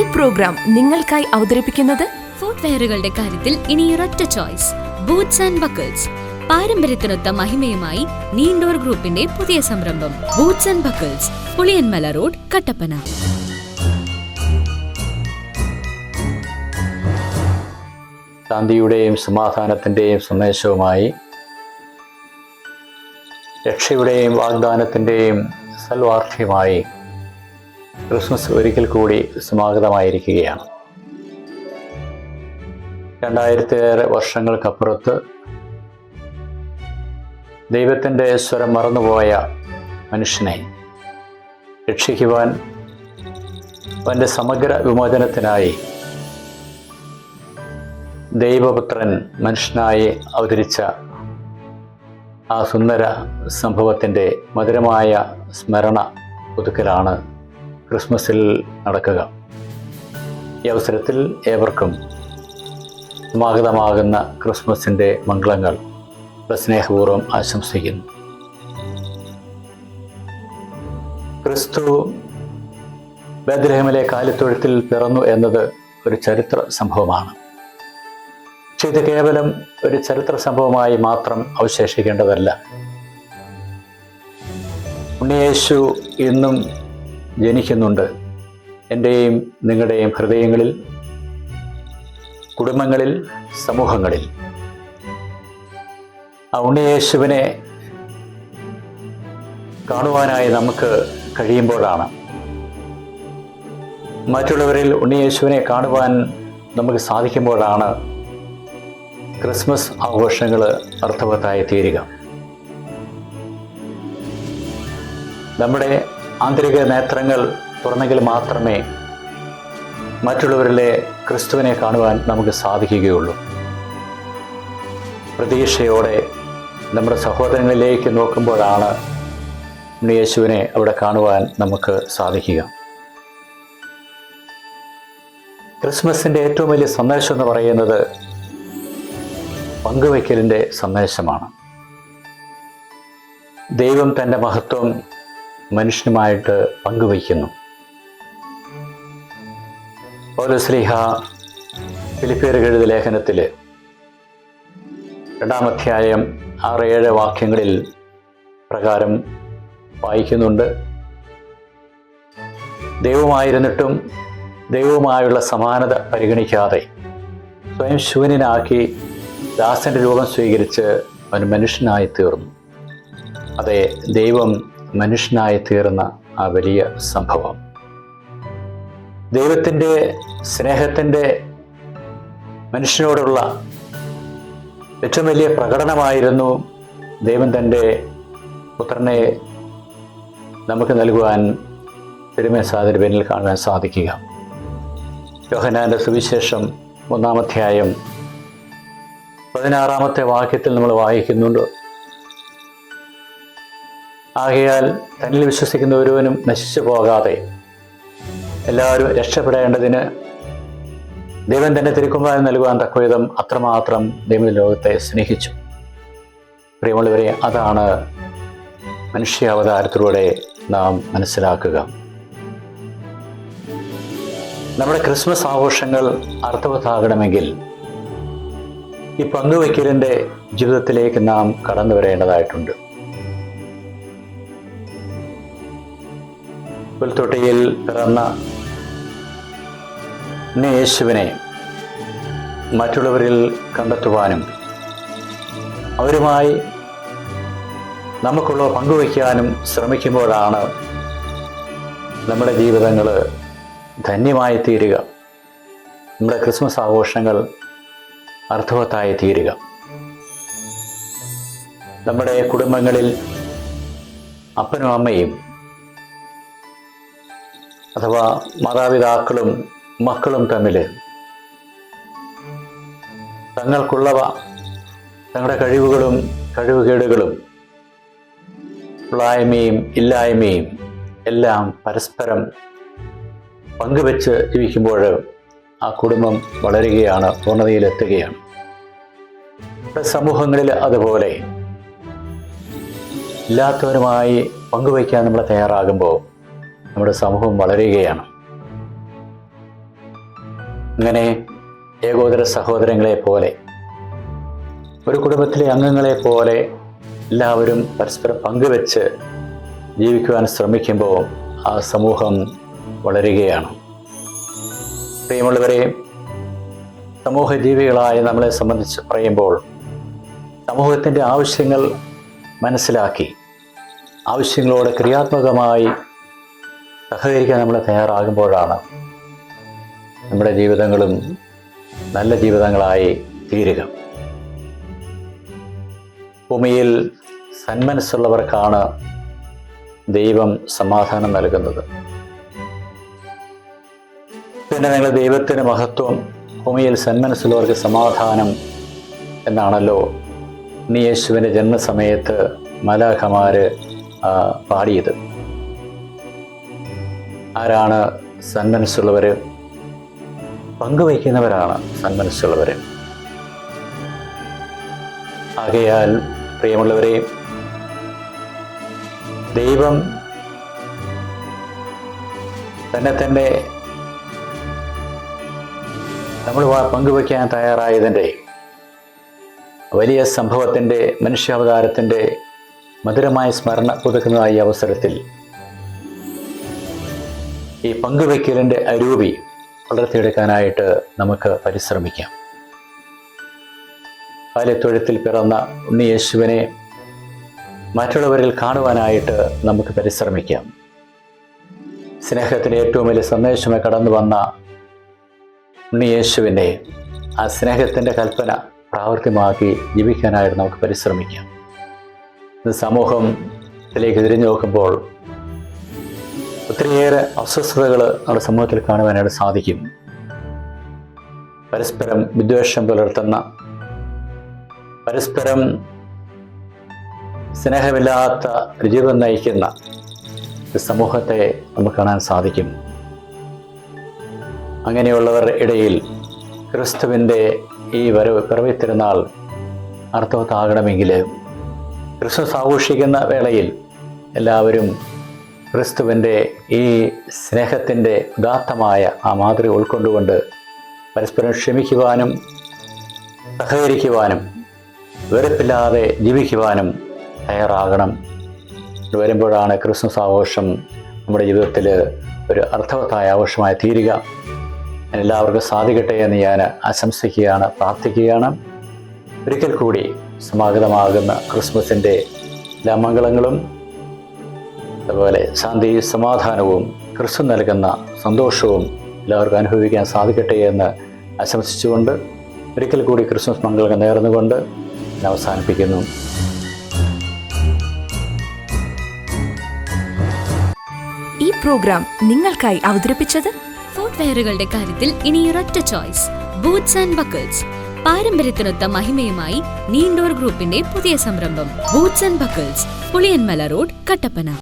ഈ പ്രോഗ്രാം നിങ്ങൾക്കായി അവതരിപ്പിക്കുന്നത് ഫുട്വെയറുകളുടെ കാര്യത്തിൽ ഇനി ഒരൊറ്റ ചോയ്സ് ബൂട്ട്സ് ആൻഡ് ബക്കിൾസ് പാരമ്പര്യത്തിനൊത്ത മഹിമയുമായി നീണ്ടോർ ഗ്രൂപ്പിന്റെ പുതിയ സംരംഭം. Boots and buckles Puliyanmala road Kattappana. ശാന്തിയുടെയും സമാധാനത്തിന്റെയും സന്ദേശവുമായി രക്ഷയുടെയും വാഗ്ദാനത്തിന്റെയും സൽവാർഥ്യമായി ക്രിസ്മസ് ഒരിക്കൽ കൂടി സമാഗതമായിരിക്കുകയാണ്. രണ്ടായിരത്തിലേറെ വർഷങ്ങൾക്കപ്പുറത്ത് ദൈവത്തിന്റെ സ്വരം മറന്നുപോയ മനുഷ്യനെ രക്ഷിക്കുവാൻ അവന്റെ സമഗ്ര വിമോചനത്തിനായി ദൈവപുത്രൻ മനുഷ്യനായി അവതരിച്ച ആ സുന്ദര സംഭവത്തിന്റെ മധുരമായ സ്മരണ പുതുക്കലാണ് ക്രിസ്മസിൽ നടക്കുക. ഈ അവസരത്തിൽ ഏവർക്കും സമാഗതമാകുന്ന ക്രിസ്മസിന്റെ മംഗളങ്ങൾ സ്നേഹപൂർവം ആശംസിക്കുന്നു. ക്രിസ്തു ബദ്രഹമിലെ കാലിത്തൊഴുത്തിൽ പിറന്നു എന്നത് ഒരു ചരിത്ര സംഭവമാണ്. പക്ഷെ ഇത് കേവലം ഒരു ചരിത്ര സംഭവമായി മാത്രം അവശേഷിക്കേണ്ടതല്ല. ഉണ്ണിയേശു ഇന്നും ജനിക്കുന്നുണ്ട്. എന്റെയും നിങ്ങളുടെയും ഹൃദയങ്ങളിൽ കുടുംബങ്ങളിൽ സമൂഹങ്ങളിൽ. ആ ഉണ്ണിയേശുവിനെ കാണുവാനായി നമുക്ക് കഴിയുമ്പോഴാണ്. മറ്റുള്ളവരിൽ ഉണ്ണിയേശുവിനെ കാണുവാൻ നമുക്ക് സാധിക്കുമ്പോഴാണ് ക്രിസ്മസ് ആഘോഷങ്ങൾ അർത്ഥവത്തായി തീരുക. നമ്മുടെ ആന്തരിക നേത്രങ്ങൾ തുറന്നെങ്കിൽ മാത്രമേ മറ്റുള്ളവരിലെ ക്രിസ്തുവിനെ കാണുവാൻ നമുക്ക് സാധിക്കുകയുള്ളൂ. പ്രതീക്ഷയോടെ നമ്മുടെ സഹോദരങ്ങളിലേക്ക് നോക്കുമ്പോഴാണ് യേശുവിനെ അവിടെ കാണുവാൻ നമുക്ക് സാധിക്കുക. ക്രിസ്മസിന്റെ ഏറ്റവും വലിയ സന്ദേശം എന്ന് പറയുന്നത് പങ്കുവയ്ക്കലിന്റെ സന്ദേശമാണ്. ദൈവം തന്റെ മഹത്വം മനുഷ്യനുമായിട്ട് പങ്കുവയ്ക്കുന്നു. പൗലശ്രീഹ ഫിലിപ്പിയർക്ക് എഴുതിയ ലേഖനത്തിൽ രണ്ടാം അധ്യായം ആറ് ഏഴ് വാക്യങ്ങളിൽ പ്രകാരം വായിക്കുന്നുണ്ട്. ദൈവമായിരുന്നിട്ടും ദൈവവുമായുള്ള സമാനത പരിഗണിക്കാതെ സ്വയം ശൂന്യനാക്കി ദാസന്റെ രൂപം സ്വീകരിച്ച് അവൻ മനുഷ്യനായി തീർന്നു. അതെ ദൈവം മനുഷ്യനായി തീർന്ന ആ വലിയ സംഭവം. ദൈവത്തിന്റെ സ്നേഹത്തിന്റെ മനുഷ്യനോടുള്ള ഏറ്റവും വലിയ പ്രകടനമായിരുന്നു ദൈവം തന്റെ പുത്രനെ നമുക്ക് നൽകുവാൻ തിരുമേസാദിന് പിന്നിൽ കാണുവാൻ സാധിക്കുക. യോഹനാന്റെ സുവിശേഷം ഒന്നാമധ്യായം പതിനാറാമത്തെ വാക്യത്തിൽ നമ്മൾ വായിക്കുന്നുണ്ട്. ആകയാൽ തന്നിൽ വിശ്വസിക്കുന്ന ഒരുവനും നശിച്ചു പോകാതെ എല്ലാവരും രക്ഷപ്പെടേണ്ടതിന് ദൈവൻ തന്നെ തിരുക്കുമാരൻ നൽകുവാൻ തക്കവിധം അത്രമാത്രം ദൈവം ലോകത്തെ സ്നേഹിച്ചു. പ്രിയമുള്ളവരെ അതാണ് മനുഷ്യാവതാരത്തിലൂടെ നാം മനസ്സിലാക്കുക. നമ്മുടെ ക്രിസ്മസ് ആഘോഷങ്ങൾ അർത്ഥവത്താകണമെങ്കിൽ ഈ പങ്കുവയ്ക്കലിന്റെ ജീവിതത്തിലേക്ക് നാം കടന്നു വരേണ്ടതായിട്ടുണ്ട്. പുൽത്തൊട്ടിയിൽ പിറന്ന യേശുവിനെ മറ്റുള്ളവരിൽ കണ്ടെത്തുവാനും അവരുമായി നമുക്കുള്ള പങ്കുവയ്ക്കാനും ശ്രമിക്കുമ്പോഴാണ് നമ്മുടെ ജീവിതങ്ങൾ ധന്യമായി തീരുക നമ്മുടെ ക്രിസ്മസ് ആഘോഷങ്ങൾ അർത്ഥവത്തായി തീരുക നമ്മുടെ കുടുംബങ്ങളിൽ അപ്പനും അമ്മയും അഥവാ മാതാപിതാക്കളും മക്കളും തമ്മിൽ തങ്ങൾക്കുള്ളവ തങ്ങളുടെ കഴിവുകളും കഴിവുകേടുകളും ഉള്ളായ്മയും ഇല്ലായ്മയും എല്ലാം പരസ്പരം പങ്കുവെച്ച് ജീവിക്കുമ്പോൾ ആ കുടുംബം വളരുകയാണ് പൂർണതയിലെത്തുകയാണ് നമ്മുടെ സമൂഹങ്ങളിൽ അതുപോലെ ഇല്ലാത്തവരുമായി പങ്കുവയ്ക്കാൻ നമ്മൾ തയ്യാറാകുമ്പോൾ നമ്മുടെ സമൂഹം വളരുകയാണ്. അങ്ങനെ ഏകോദര സഹോദരങ്ങളെ പോലെ ഒരു കുടുംബത്തിലെ അംഗങ്ങളെ പോലെ എല്ലാവരും പരസ്പരം പങ്കുവെച്ച് ജീവിക്കുവാൻ ശ്രമിക്കുമ്പോൾ ആ സമൂഹം വളരുകയാണ്. പ്രിയമുള്ളവരെ സമൂഹ ജീവികളായ നമ്മളെ സംബന്ധിച്ച് പറയുമ്പോൾ സമൂഹത്തിന്റെ ആവശ്യങ്ങൾ മനസ്സിലാക്കി ആവശ്യങ്ങളോട് ക്രിയാത്മകമായി സഹകരിക്കാൻ നമ്മൾ തയ്യാറാകുമ്പോഴാണ് നമ്മുടെ ജീവിതങ്ങളും നല്ല ജീവിതങ്ങളായി തീരുക. ഭൂമിയിൽ സന്മനസ്സുള്ളവർക്കാണ് ദൈവം സമാധാനം നൽകുന്നത്. പിന്നെ നിങ്ങൾ ദൈവത്തിന് മഹത്വം ഭൂമിയിൽ സന്മനസ്സുള്ളവർക്ക് സമാധാനം എന്നാണല്ലോ നീ യേശുവിന്റെ ജന്മസമയത്ത് മലാഖമാര് പാടിയത്. ആരാണ് സന്മനസ്സുള്ളവർ? പങ്കുവയ്ക്കുന്നവരാണ് സന്മനസ്സുള്ളവർ. ആകയാൽ പ്രിയമുള്ളവരെ ദൈവം തന്നെ തന്നെ നമ്മൾ പങ്കുവയ്ക്കാൻ തയ്യാറായതിന്റെ വലിയ സംഭവത്തിന്റെ മനുഷ്യാവതാരത്തിന്റെ മധുരമായ സ്മരണ പുതുക്കുന്ന ഈ അവസരത്തിൽ ഈ പങ്കുവയ്ക്കലിന്റെ അരൂപി വളർത്തിയെടുക്കാനായിട്ട് നമുക്ക് പരിശ്രമിക്കാം. ബാല്യത്തൊഴുത്തിൽ പിറന്ന ഉണ്ണി യേശുവിനെ മറ്റുള്ളവരിൽ കാണുവാനായിട്ട് നമുക്ക് പരിശ്രമിക്കാം. സ്നേഹത്തിന്റെ ഏറ്റവും വലിയ സന്ദേശമായി കടന്നു വന്ന ഉണ്ണി യേശുവിന്റെ ആ സ്നേഹത്തിന്റെ കൽപ്പന പ്രാവർത്തികമാക്കി ജീവിക്കാനായിട്ട് നമുക്ക് പരിശ്രമിക്കാം. സമൂഹത്തിലേക്ക് തിരിഞ്ഞു നോക്കുമ്പോൾ ഒത്തിരിയേറെ അസ്വസ്ഥതകൾ നമ്മുടെ സമൂഹത്തിൽ കാണുവാനായിട്ട് സാധിക്കും. പരസ്പരം വിദ്വേഷം പുലർത്തുന്ന പരസ്പരം സ്നേഹമില്ലാത്ത ജീവിതം നയിക്കുന്ന സമൂഹത്തെ നമുക്ക് കാണാൻ സാധിക്കും. അങ്ങനെയുള്ളവരുടെ ഇടയിൽ ക്രിസ്തുവിന്റെ ഈ വരവ് പിറവി അർത്ഥവത്താകണമെങ്കിൽ ക്രിസ്തു ആഘോഷിക്കുന്ന വേളയിൽ എല്ലാവരും ക്രിസ്തുവിന്റെ ഈ സ്നേഹത്തിന്റെ ഉദാത്തമായ ആ മാതൃക ഉൾക്കൊണ്ടുകൊണ്ട് പരസ്പരം ക്ഷമിക്കുവാനും സഹകരിക്കുവാനും വെറുപ്പില്ലാതെ ജീവിക്കുവാനും തയ്യാറാകണം. വരുമ്പോഴാണ് ക്രിസ്മസ് ആഘോഷം നമ്മുടെ ജീവിതത്തിൽ ഒരു അർത്ഥവത്തായ ആഘോഷമായി തീരുക. എല്ലാവർക്കും സാധിക്കട്ടെ എന്ന് ഞാൻ ആശംസിക്കുകയാണ് പ്രാർത്ഥിക്കുകയാണ്. ഒരിക്കൽ കൂടി സമാഗതമാകുന്ന ക്രിസ്മസിന്റെ എല്ലാ മംഗളങ്ങളും അതുപോലെ ശാന്തി സമാധാനവും ക്രിസ്തു നൽകുന്ന സന്തോഷവും എല്ലാവർക്കും അനുഭവിക്കാൻ സാധിക്കട്ടെ എന്ന് ആശംസിച്ചുകൊണ്ട് ഒരിക്കൽ കൂടി ക്രിസ്മസ് മംഗളങ്ങൾ നേർന്നുകൊണ്ട് ഞാൻ അവസാനിപ്പിക്കുന്നു. ഈ പ്രോഗ്രാം നിങ്ങൾക്കായി അവതരിപ്പിച്ചത് ഫുട്വെയറുകളുടെ കാര്യത്തിൽ ഇനി ഒരൊറ്റ ചോയ്സ്. ബൂട്ട്സ് ആൻഡ് ബക്കിൾസ് പാരമ്പര്യത്തിനൊത്ത മഹിമയുമായി നീണ്ടോർ ഗ്രൂപ്പിന്റെ പുതിയ സംരംഭം. Boots and buckles Puliyanmala road Kattappana.